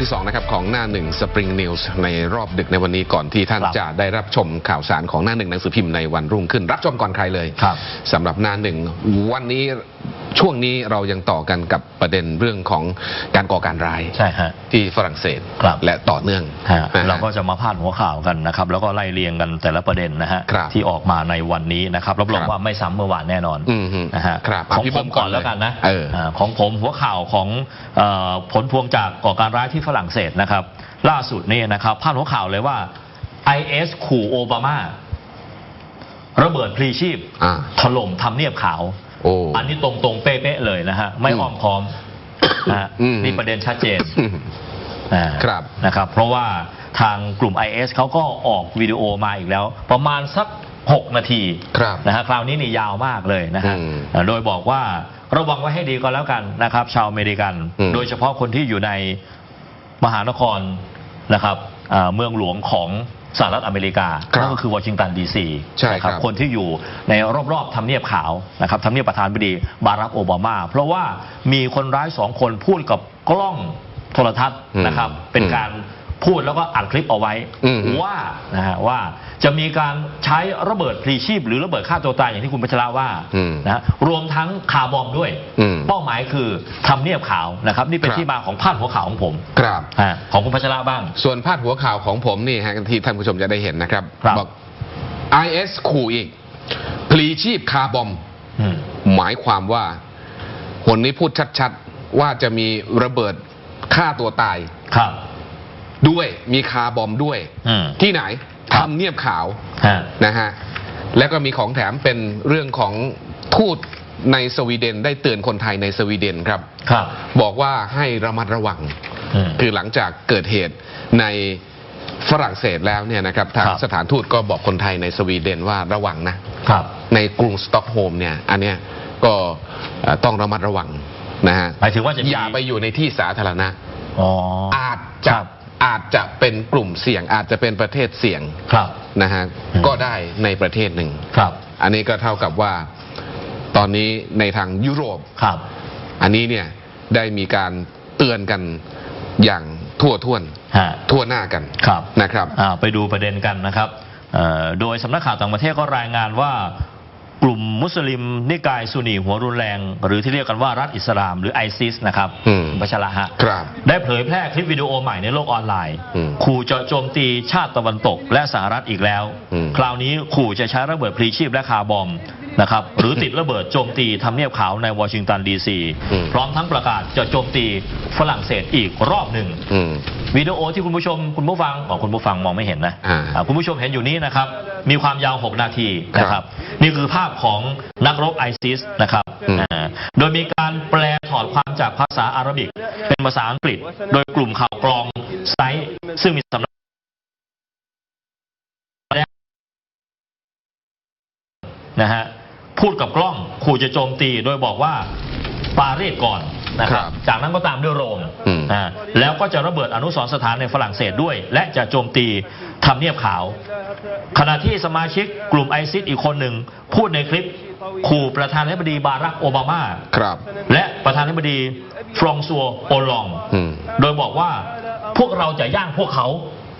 ที่ 2 นะครับ ของหน้าหนึ่ง Spring News ในรอบดึกในวันนี้ก่อนที่ท่านครับจะได้รับชมข่าวสารของหน้าหนึ่งหนังสือพิมพ์ในวันรุ่งขึ้น รับชมก่อนใครเลยครับสำหรับหน้าหนึ่งวันนี้ ช่วงนี้เรายังต่อกันกับประเด็นเรื่องของการก่อการร้ายใช่ฮะ ที่ฝรั่งเศสครับ และต่อเนื่องฮะนะฮะ เราก็จะมาพาดหัวข่าวกันนะครับ แล้วก็ไล่เรียงกันแต่ละประเด็นนะฮะ ครับที่ออกมาในวันนี้นะครับรับรองครับ ว่าไม่ซ้ำเมื่อวานแน่นอนอืมฮึนะฮะครับของอะพี่ผเบิ้มมก่อนก่อนแล้วกันนะเอออ่าของผมหัวข่าวของเออผลพวงจากก่อการร้ายที่ฝรั่งเศสนะครับ ล่าสุดนี่นะครับพาดหัวข่าวเลยว่า IS ขู่โอบามา ระเบิดพลีชีพอ่า ถล่มทำเนียบขาว โอ้อันนี้ตรงๆเป๊ะๆเลยนะฮะไม่อ้อมค้อมนะฮะอืมนี่ประเด็นชัดเจนอ่าครับนะครับ เพราะว่าทางกลุ่ม IS เขาก็ออกวิดีโอมาอีกแล้ว ประมาณสัก 6 นาทีครับนะฮะคราวนี้นี่ยาวมากเลยนะฮะอืมอ่าโดยบอกว่าระวังไว้ให้ดีก็แล้วกันนะครับ ชาวอเมริกัน อืม โดยเฉพาะคนที่อยู่ในมหานครนะครับอ่าเมืองหลวงของ สหรัฐอเมริกาครับนั่นก็คือวอชิงตันดีซีใช่ครับ คนที่อยู่ในรอบๆทำเนียบขาวนะครับทำเนียบประธานาธิบดีบารักโอบามา เพราะว่ามีคนร้ายสองคนพูดกับกล้องโทรทัศน์นะครับ เป็นการ พูดแล้วก็อัดคลิปเอาไว้อืมว่านะฮะว่าจะมีการใช้ระเบิดพลีชีพ หรือระเบิดฆ่าตัวตายอย่างที่คุณพัชราว่าอืมนะฮะรวมทั้งคาร์บอมด้วยอืมเป้าหมายคือทำเนียบขาวนะครับ นี่เป็นครับที่มาของพาดหัวข่าวของผมครับฮะของคุณพัชราบ้าง ส่วนพาดหัวข่าวของผมนี่ฮะที่ท่านผู้ชมจะได้เห็นนะครับครับบอก IS ขู่อีกพลีชีพคาร์บอมอืมหมายความว่าคนนี้พูดชัดๆ ว่าจะมีระเบิดฆ่าตัวตายครับ ด้วยมีคาร์บอมด้วย อืม ที่ไหนครับ ทำเนียบขาวฮะ นะฮะแล้วก็มีของแถมเป็นเรื่องของทูตในสวีเดนได้เตือนคนไทยในสวีเดนครับ ครับ บอกว่าให้ระมัดระวัง อืมคือหลังจากเกิดเหตุในฝรั่งเศสแล้วเนี่ยนะครับทางครับ สถานทูตก็บอกคนไทยในสวีเดนว่าระวังนะ ครับ ในกรุงสต็อกโฮล์มเนี่ยอันเนี้ยก็เอ่อต้องระมัดระวังนะฮะหมายถึงว่าจะมี อย่าไปอยู่ในที่สาธารณะ อ๋อ อาจคจะรับ อาจจะเป็นกลุ่มเสี่ยง อาจจะเป็นประเทศเสี่ยงครับนะฮะอืมก็ได้ในประเทศหนึ่งครับ อันนี้ก็เท่ากับว่าตอนนี้ในทางยุโรปครับ อันนี้เนี่ยได้มีการเตือนกันอย่างทั่วท่วนฮะทั่วหน้ากันครับนะครับอ่าไปดูประเด็นกันนะครับเอ่อโดยสำนักข่าวต่างประเทศก็รายงานว่า กลุ่มมุสลิมนิกายซุนนีหัวรุนแรง หรือที่เรียกกันว่ารัฐอิสลาม หรือไอซิสนะครับอืมบัชระฮะครับได้เผยแพร่คลิปวิดีโอใหม่ในโลกออนไลน์ อืมขู่เจาะโจมตีชาติตะวันตกและสหรัฐอีกแล้ว อืม คราวนี้ขู่จะใช้ระเบิดพลีชีพและคาร์บอมนะครับหรือติดระเบิดโจมตีทำเนียบขาวในวอชิงตันดีซีอืม พร้อมทั้งประกาศจะโจมตีฝรั่งเศสอีกรอบหนึ่ง อืม วิดีโอที่คุณผู้ชมคุณผู้ฟังอ๋อคุณผู้ฟังมองไม่เห็นนะอ่า อ่าคุณผู้ชมเห็นอยู่นี้นะครับ มีความยาว 6 นาทีนะคครัรับบนี่คือภาพของนักรบไอซิสนะครับอืมอ่าโดยมีการแปลถอดความจากภาษาอาหรับิก เป็นภาษาอังกฤษ โดยกลุ่มข่าวกรองไซต์ซึ่งมีสำนักนะฮะพูดกับกล้องขู่จะโจมตีโดยบอกว่าปารีสก่อน นะคครัรับบจากนั้นก็ตามด้วยโรมอืม อ่าแล้วก็จะระเบิดอนุสรณ์สถานในฝรั่งเศสด้วย และจะโจมตีทำเนียบขาว ขณะที่สมาชิกกลุ่มไอซิสอีกคนหนึ่ง พูดในคลิปขู่ประธานาธิบดีบารักโอบามา ครับ และประธานาธิบดีฟรองซัวโอลอง อืม โดยบอกว่าพวกเราจะย่างพวกเขา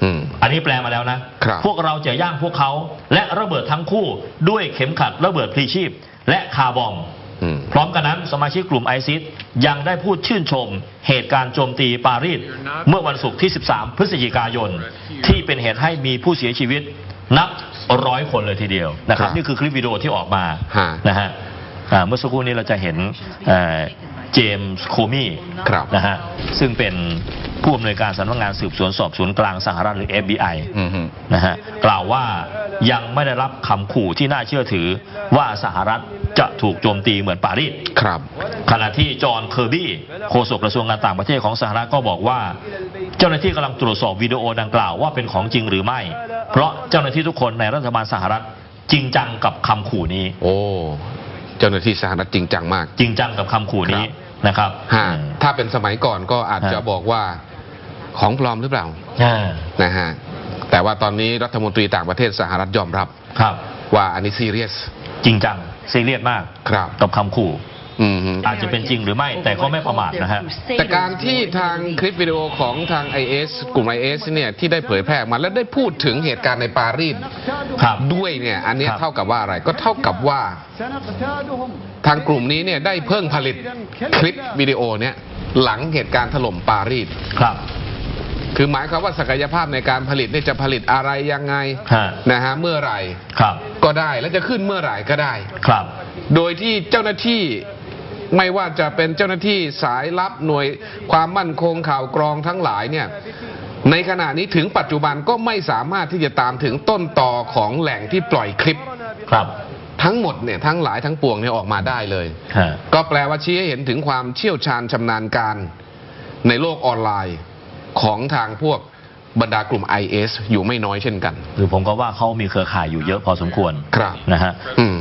อืม อันนี้แปลมาแล้วนะ ครับ พวกเราจะย่างพวกเขา และระเบิดทั้งคู่ด้วยเข็มขัดระเบิดพลีชีพ และคาร์บอมอืม พร้อมกันนั้นสมาชิกกลุ่มไอซิสยังได้พูดชื่นชม เหตุการณ์โจมตีปารีสเมื่อวันศุกร์ที่ 13 พฤศจิกายน ที่เป็นเหตุให้มีผู้เสียชีวิต นับร้อยคนเลยทีเดียวนะครับครับนี่คือคลิปวิดีโอที่ออกมาฮะนะฮะอ่าเมื่อสักครู่นี้เราจะเห็นเอ่อเจมส์โคมี่ครับนะฮะซึ่งเป็น ผู้อำนวยการสำนักงานสืบสวนสอบสวนกลางสหรัฐหรือ FBI อืมฮึนะฮะกล่าวว่ายังไม่ได้รับคำขู่ที่น่าเชื่อถือว่าสหรัฐจะถูกโจมตีเหมือนปารีสครับขณะที่จอห์นเคอร์บี้โฆษกกระทรวงการต่างประเทศของสหรัฐก็บอกว่า เจ้าหน้าที่กำลังตรวจสอบวิดีโอดังกล่าวว่าเป็นของจริงหรือไม่ เพราะเจ้าหน้าที่ทุกคนในรัฐบาลสหรัฐจริงจังกับคำขู่นี้ โอ้เจ้าหน้าที่สหรัฐจริงจังมาก จริงจังกับคำขู่นี้ครับนะครับฮะถ้าเป็นสมัยก่อนก็อาจจะฮะบอกว่า ของปลอมหรือเปล่าอ่านะฮะแต่ว่าตอนนี้รัฐมนตรีต่างประเทศสหรัฐยอมรับ ครับ ว่าอันนี้ซีเรียส จริงจังซีเรียสมากครับ กับคำขู่ อืมฮึอาจจะเป็นจริงหรือไม่แต่ก็ไม่ประมาทนะฮะ แต่การที่ทางคลิปวิดีโอของทาง IS กลุ่ม IS เนี่ยที่ได้เผยแพร่ออกมาแล้วได้พูดถึงเหตุการณ์ในปารีสครับ ด้วยเนี่ยอันเนี้ยครับ เท่ากับว่าอะไรก็เท่ากับว่า ทางกลุ่มนี้เนี่ยได้เพิ่งผลิตคลิปวิดีโอเนี่ยหลังเหตุการณ์ถล่มปารีส ครับ คือหมายความว่าศักยภาพในการผลิตเนี่ยจะผลิตอะไรยังไงฮะ นะฮะเมื่อไหร่ครับ ก็ได้แล้วจะขึ้นเมื่อไหร่ก็ได้ ครับ โดยที่เจ้าหน้าที่ไม่ว่าจะเป็นเจ้าหน้าที่สายลับหน่วยความมั่นคงข่าวกรองทั้งหลายเนี่ยในขณะนี้ถึงปัจจุบันก็ไม่สามารถที่จะตามถึงต้นตอของแหล่งที่ปล่อยคลิป ครับทั้งหมดเนี่ยทั้งหลายทั้งปวงเนี่ยออกมาได้เลย ฮะ ก็แปลว่าชี้ให้เห็นถึงความเชี่ยวชาญชำนาญการในโลกออนไลน์ ของทางพวกบรรดากลุ่ม IS อยู่ไม่น้อยเช่นกัน คือผมก็ว่าเขามีเครือข่ายอยู่เยอะพอสมควรครับนะฮะอืม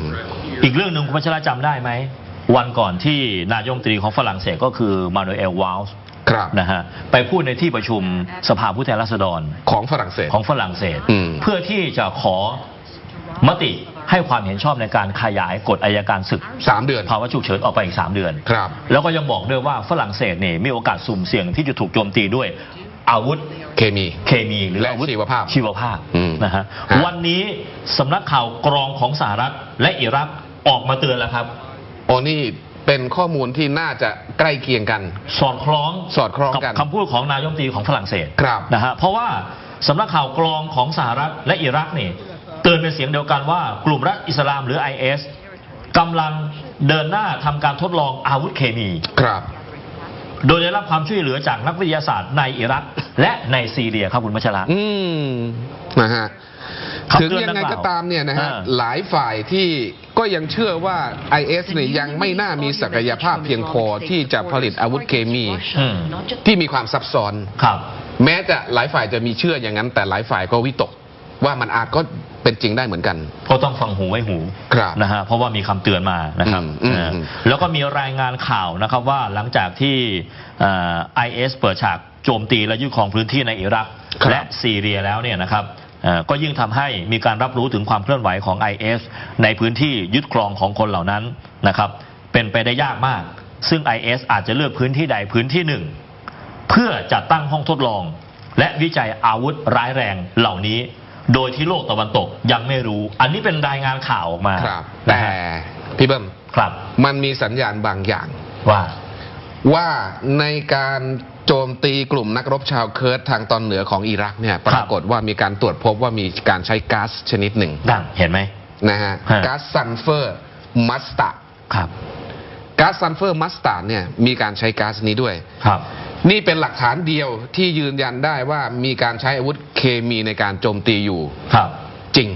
อีกเรื่องหนึ่งคุณพัชระจำได้ไหม วันก่อนที่นายกรัฐมนตรีของฝรั่งเศสก็คือมานูเอลวาลส์ครับ นะฮะไปพูดในที่ประชุมสภาผู้แทนราษฎรของฝรั่งเศส ของฝรั่งเศส อืม เพื่อที่จะขอมติ ให้ความเห็นชอบในการขยายกฎอายการศึกสามเดือนภาวะฉุกเฉินออกไปอีก 3 เดือน ครับ แล้วก็ยังบอกด้วยว่าฝรั่งเศสเนี่ยมีโอกาสสุ่มเสี่ยงที่จะถูกโจมตีด้วยอาวุธ เคมี เคมีหรือและอาวุธชีวภาพชีวภาพอืมนะฮะฮะ วันนี้สำนักข่าวกรองของสหรัฐและอิรักออกมาเตือนแล้วครับ โอ้นี่เป็นข้อมูลที่น่าจะใกล้เคียงกัน สอดคล้องสอดคล้องกันบคำพูดของนายกรัฐมนตรีของฝรั่งเศสครับ นะฮะเพราะว่าสำนักข่าวกรองของสหรัฐและอิรักนี่ เตือนเป็นเสียงเดียวกันว่ากลุ่มรัฐอิสลามหรือ IS กำลังเดินหน้าทำการทดลองอาวุธเคมี ครับ โดยได้รับความช่วยเหลือจากนักวิทยาศาสตร์ในอิรัก และในซีเรียครับคุณพัชระ อืมนะฮะคำถึงเตือนยังไงดังกล่าวก็ตามเนี่ยนะฮะอ่าหลายฝ่ายที่ก็ยังเชื่อว่า IS เนี่ยยังไม่น่ามีศักยภาพเพียงพอที่จะผลิตอาวุธเคมีอืมที่มีความซับซ้อนครับ แม้จะหลายฝ่ายจะมีเชื่ออย่างนั้น แต่หลายฝ่ายก็วิตก ว่ามันอาจก็เป็นจริงได้เหมือนกัน ก็ต้องฟังหูไว้หูครับนะฮะเพราะว่ามีคำเตือนมานะครับอืมอืมนะอืมแล้วก็มีรายงานข่าวนะครับว่าหลังจากที่ไอเอสเปิดฉากโจมตีและยึดครองพื้นที่ในอิรักครับและซีเรียแล้วเนี่ยนะครับเอ่อก็ยิ่งทำให้มีการรับรู้ถึงความเคลื่อนไหวของ IS ในพื้นที่ยึดครองของคนเหล่านั้นนะครับเป็นไปได้ยากมาก ซึ่ง IS อาจจะเลือกพื้นที่ใดพื้นที่หนึ่ง เพื่อจัดตั้งห้องทดลอง และวิจัยอาวุธร้ายแรงเหล่านี้ โดยที่โลกตะวันตกยังไม่รู้ อันนี้เป็นรายงานข่าวออกมาครับนะแต่ฮะพี่เบิ้มครับมันมีสัญญาณบางอย่าง ว่า ว่าในการโจมตีกลุ่มนักรบชาวเคิร์ดทางตอนเหนือของอิรักเนี่ยปรากฏว่ามีการตรวจพบว่ามีการใช้ก๊าซชนิดหนึ่งดังเห็นไหมนะฮะฮะ ก๊าซซัลเฟอร์มัสตาร์ดครับก๊าซซัลเฟอร์มัสตาร์ดเนี่ยมีการใช้ก๊าซนี้ด้วย ครับ นี่เป็นหลักฐานเดียวที่ยืนยันได้ว่ามีการใช้อาวุธเคมีในการโจมตีอยู่ครับ จริง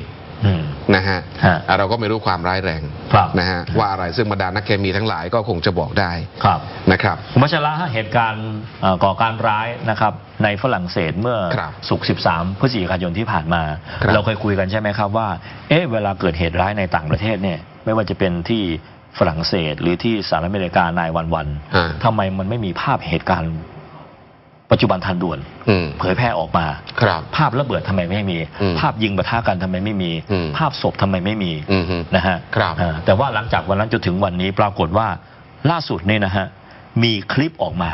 อืมนะฮะฮะอะเราก็ไม่รู้ความร้ายแรงครับนะฮะว่าอะไรซึ่งบรรดานักเคมีทั้งหลายก็คงจะบอกได้ครับ นะครับ คุณพัชระฮะเหตุการณ์เอ่อก่อการร้ายนะครับ ในฝรั่งเศสเมื่อครับสุกร์13 พฤศจิกายนที่ผ่านมา ครับ เราเคยคุยกันใช่ไหมครับว่า เอ๊ะเวลาเกิดเหตุร้ายในต่างประเทศเนี่ย ไม่ว่าจะเป็นที่ฝรั่งเศสหรือที่สหรัฐอเมริกานายวันวันอ่า ทำไมมันไม่มีภาพเหตุการณ์ ปัจจุบันทันด่วนอืม เผยแพร่ออกมา ครับ ภาพระเบิดทำไมไม่มี อืมภาพยิงปะทะกันทำไมไม่มี อืมภาพศพทำไมไม่มีอืมฮึนะฮะครับอ่าแต่ว่าหลังจากวันนั้นจนถึงวันนี้ปรากฏว่าล่าสุดเนี่ยนะฮะมีคลิปออกมา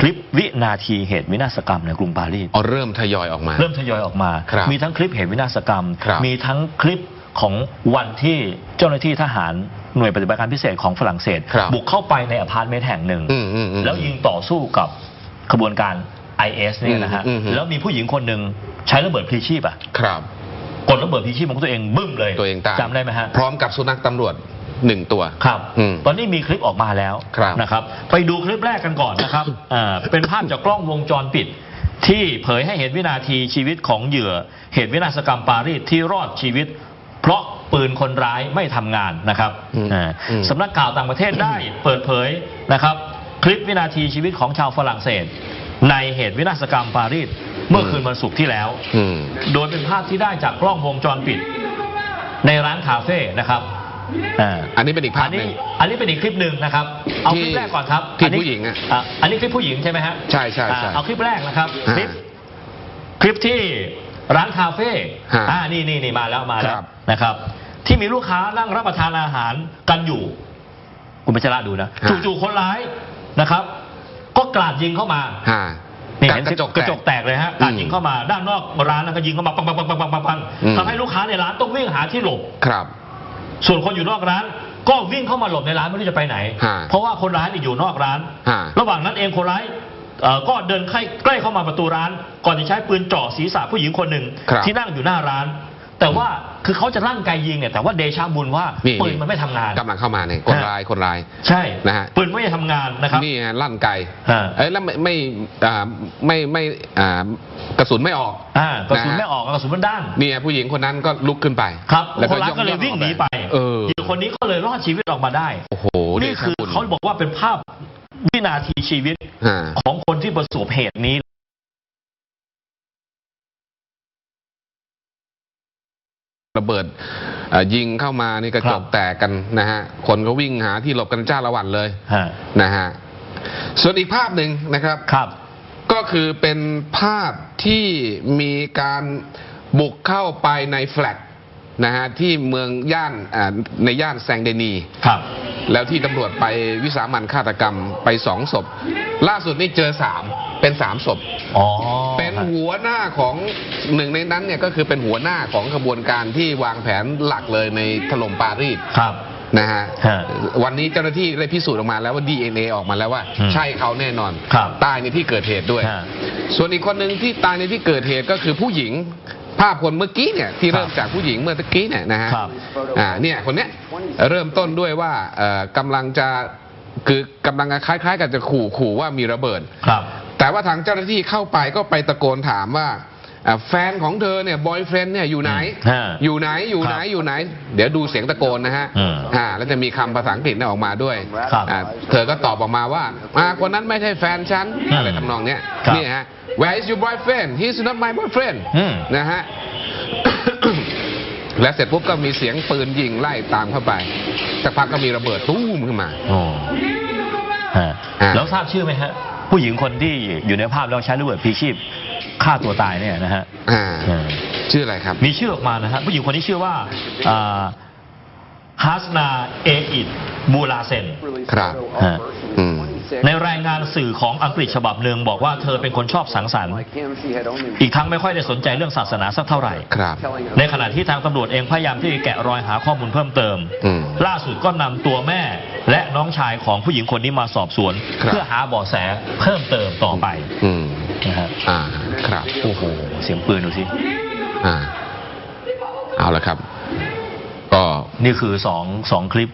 คลิปวินาทีเหตุวินาศกรรมในกรุงปารีสเอาเริ่มทยอยออกมา เริ่มทยอยออกมา ครับมีทั้งคลิปเหตุวินาศกรรม ครับมีทั้งคลิปของวันที่เจ้าหน้าที่ทหารหน่วยปฏิบัติการพิเศษของฝรั่งเศส ครับบุกเข้าไปในอพาร์ตเมนต์แห่งหนึ่ง อืมอืมอืมแล้วยิงต่อสู้กับ ขบวนการ IS เนี่ยนะฮะอืมอืม แล้วมีผู้หญิงคนหนึ่งใช้ระเบิดพลีชีพอะครับ กดระเบิดพลีชีพของตัวเองบึ้มเลยตัวเองตายจำได้ไหมฮะ พร้อมกับสุนัขตำรวจหนึ่งตัว ครับ อืมตอนนี้มีคลิปออกมาแล้วครับนะครับ ไปดูคลิปแรกกันก่อนนะครับอ่าเป็นภาพจากกล้องวงจรปิด ที่เผยให้เห็นวินาทีชีวิตของเหยื่อ เหตุวินาศกรรมปารีสที่รอดชีวิต เพราะปืนคนร้ายไม่ทำงานนะครับอืมอ่าอืม สำนักข่าวต่างประเทศได้เปิดเผยนะครับ คลิปวินาทีชีวิตของชาวฝรั่งเศส ในเหตุวินาศกรรมปารีสเมื่อคืนวันศุกร์ที่แล้ว อืม โดยเป็นภาพที่ได้จากกล้องวงจรปิด ในร้านคาเฟ่นะครับอ่า อันนี้เป็นอีกภาอัพนหนี้นึ่ง อันนี้เป็นอีกคลิปหนึ่งนะครับ เอาที่คลิปแรกก่อนครับที่นนี้ผู้หญิงอะอะอันนี้คลิปผู้หญิงใช่ไหมฮะใช่ใช่ใช่อ่าเอาคลิปแรกนะครับ อ่าคลิปคลิปที่ร้านคาเฟ่ฮะอ่านี่นี่นี่มาแล้วมาแล้ควรับ นะครับ ที่มีลูกค้านั่งรับประทานอาหารกันอยู่ คุณพัชระดูนะ ฮะ จู่ๆคนร้าย นะครับ ก็กราดยิงเข้ามาฮะนี่เห็นกระจกกระจกแตกเลยฮะกราดอืมยิงเข้ามาด้านนอกร้านแล้วก็ยิงเข้ามาปังปังปังปังปังปังปังอืม ทำให้ลูกค้าในร้านต้องวิ่งหาที่หลบ ครับ ส่วนคนอยู่นอกร้าน ก็วิ่งเข้ามาหลบในร้านไม่รู้จะไปไหน ฮะเพราะว่าคนร้ายเนี่ยอยู่นอกร้าน ฮะ ระหว่างนั้นเองคนร้ายเอ่อก็เดินใกล้ใกล้เข้ามาประตูร้าน ก่อนจะใช้ปืนจ่อศีรษะผู้หญิงคนหนึ่งครับที่นั่งอยู่หน้าร้าน แต่ว่าคือเขาจะลั่นไกยิงเนี่ยแต่ว่าเดชาบุญว่านี่ปืนมันไม่ทำงานกำลังเข้ามาเนี่ยคนร้ายคนร้าย ใช่นะฮะปืนไม่ได้ทำงานนะครับนี่ฮะลั่นไกฮะเอ้ยแล้วไม่ไม่อ่าไม่ไม่อ่ากระสุนไม่ออกอ่ากระสุนนะฮะไม่ออกกระสุนมันด้านเนี่ยผู้หญิงคนนั้นก็ลุกขึ้นไปครับแล้วคนร้ายองก็เลยวิ่งหนีไปเออหญิงคนนี้ก็เลยรอดชีวิตออกมาได้โอ้โหนี่คือดชะบุญเขาบอกว่าเป็นภาพวินาทีชีวิตฮะของคนที่ประสบเหตุนี้ ระเบิดเอ่อยิงเข้ามานี่กระจครักบแตกกันนะฮะคนก็วิ่งหาที่หลบกันจ้าละวันเลยฮะนะฮะส่วนอีกภาพหนึ่งนะครับครับ ก็คือเป็นภาพที่มีการบุกเข้าไปในแฟลต นะฮะที่เมืองย่านอ่าในย่านแซงเดนีครับ แล้วที่ตำรวจไปวิสามันฆาตกรรมไปสองศพ ล่าสุดนี่เจอสามเป็นสามศพอ๋อเป็นหัวหน้าของหนึ่งในนั้นเนี่ยก็คือเป็นหัวหน้าของขบวนการที่วางแผนหลักเลยในถล่มปารีสครับนะฮะฮะวันนี้เจ้าหน้าที่ได้พิสูจน์ออกมาแล้วว่า DNA ออกมาแล้วว่าอืมใช่เขาแน่นอนครับตายในที่เกิดเหตุด้วยฮะส่วนอีกคนหนึ่งที่ตายในที่เกิดเหตุก็คือผู้หญิง ภาพคนเมื่อกี้เนี่ยที่ครับเริ่มจากผู้หญิงเมื่อตะกี้เนี่ยนะฮะครับอ่าเนี่ยคนเนี้ยเริ่มต้นด้วยว่าเอ่อกำลังจะคือกำลังคล้ายๆ กับจะขู่ขู่ว่ามีระเบิด ครับ แต่ว่าทางเจ้าหน้าที่เข้าไปก็ไปตะโกนถามว่า อ่าแฟนของเธอเนี่ยบอยเฟรนเนี่ยอยู่ไหน ฮะอยู่ไหนอยู่ไหนครับอยู่ไหน เดี๋ยวดูเสียงตะโกนนะฮะอืมอ่าแล้วจะมีคำภาษาอังกฤษเนี่ยออกมาด้วยครับอ่าเธอก็ตอบออกมาว่าอ่าคนนั้นไม่ใช่แฟนฉันอืมอะไรทำนองเนี้ยครับนี่ฮะ Where is your boyfriend He's not my boyfriend อืม นะฮะ และเสร็จปุ๊บก็มีเสียงปืนยิงไล่ตามเข้าไปสักพักก็มีระเบิดตุ้มขึ้นมาโอ้ฮะฮะแล้วทราบชื่อไหมฮะ ผู้หญิงคนที่อยู่ในภาพแล้วใช้ระเบิดพลีชีพ ฆ่าตัวตายเนี่ยนะฮะอ่าอืมชื่ออะไรครับ มีชื่อออกมานะฮะผู้หญิงคนนี้ชื่อว่าฮัสนาเออิดบูลาเซน ครับฮะ อืม ในรายงานสื่อของอังกฤษฉบับหนึ่งบอกว่าเธอเป็นคนชอบสังสรรค์ อีกทั้งไม่ค่อยได้สนใจเรื่องศาสนาสักเท่าไหร่ ครับ ในขณะที่ทางตำรวจเองพยายามที่จะแกะรอยหาข้อมูลเพิ่มเติม อืมล่าสุดก็นำตัวแม่และน้องชายของผู้หญิงคนนี้มาสอบสวน ครับ เพื่อหาเบาะแสเพิ่มเติมต่อไป อืม นะฮะอ่าครับโอ้โหเสียงปืนดูสิอ่า เอาละครับ ก็นี่คือสองสองคลิป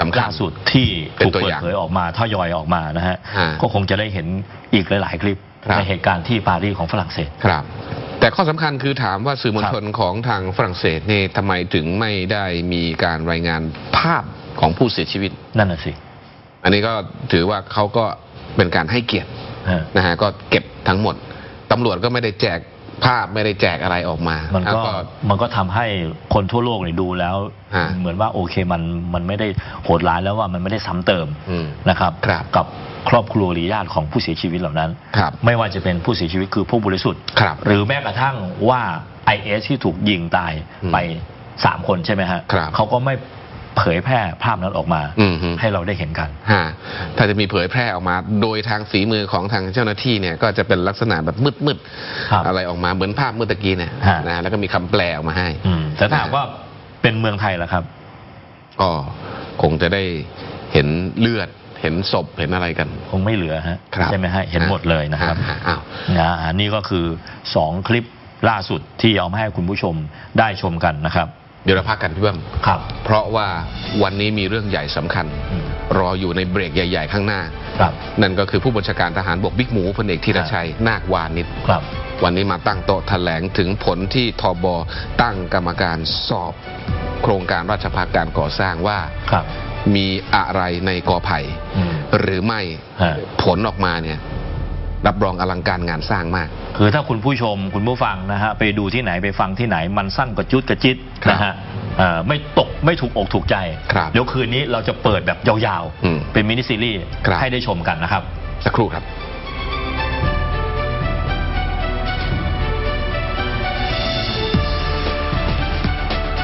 สำคัญล่าสุดที่เป็นถูกตัวเปิอดย่างเผยออกมาทยอยออกมานะฮะฮะก็คงจะได้เห็นอีกหลาย ๆ คลิปครับในเหตุการณ์ที่ปารีสของฝรั่งเศสครับ แต่ข้อสำคัญคือถามว่าสื่อมวลครับชนของทางฝรั่งเศสนี่ทำไมถึงไม่ได้มีการรายงานภาพของผู้เสียชีวิตนั่นน่ะสิ อันนี้ก็ถือว่าเขาก็เป็นการให้เกียรติฮะนะฮะก็เก็บ ทั้งหมดตำรวจก็ไม่ได้แจกภาพไม่ได้แจกอะไรออกมามันแล้วก็มันก็ทำให้คนทั่วโลกเนี่ยดูแล้ว ฮะ เหมือนว่าโอเคมันมันไม่ได้โหดร้ายแล้วว่ามันไม่ได้ซ้ำเติมอืม นะครับ ครับกับครอบครัวหรือญาติของผู้เสียชีวิตเหล่านั้น ครับไม่ว่าจะเป็นผู้เสียชีวิตคือผู้บริสุทธิ์ ครับ หรือแม้กระทั่งว่า IS ที่ถูกยิงตายอืมไปสามคนใช่ไหมฮะครับเขาก็ไม่ เผยแพร่ภาพนั้นออกมาอืมฮึ ให้เราได้เห็นกัน ฮะถ้าจะมีเผยแพร่ออกมา โดยทางฝีมือของทางเจ้าหน้าที่เนี่ย ก็จะเป็นลักษณะแบบมืดครับๆอะไรออกมาเหมือนภาพเมื่อตะกี้เนี่ยฮะ นะแล้วก็มีคำแปลออกมาให้อืมแต่ถ้าหากว่าเป็นเมืองไทยล่ะครับ ก็คงจะได้เห็นเลือด เห็นศพเห็นอะไรกัน คงไม่เหลือฮะครับใช่ไหมฮะเห็นหมดเลยนะครับฮอ้าวนะอันนี้ก็คือ 2 คลิปล่าสุดที่เอามาให้คุณผู้ชมได้ชมกันนะครับ เดี๋ยวเราพักกันพี่เบิ้มครับ เพราะว่าวันนี้มีเรื่องใหญ่สำคัญอืมรออยู่ในเบรกใหญ่ ๆ ข้างหน้า ครับ นั่นก็คือผู้บัญชาการทหารบกบิ๊กหมูพลเอกธีรชัย นาควานิชครับ วันนี้มาตั้งโต๊ะแถลงถึงผลที่ทบตั้งกรรมการสอบ โครงการราชภัฏการก่อสร้างว่า ครับ มีอะไรในกอไผ่อืมหรือไม่ฮะ ผลออกมาเนี่ย รับรองอลังการงานสร้างมาก คือถ้าคุณผู้ชมคุณผู้ฟังนะฮะไปดูที่ไหนไปฟังที่ไหนมันสั้นกระจุดกระจิตครับนะฮะเอ่อไม่ตกไม่ถูกอกถูกใจ ครับเดี๋ยวคืนนี้เราจะเปิดแบบยาวอืมๆ เป็นมินิซีรีส์ครับ ให้ได้ชมกันนะครับ สักครู่ครับ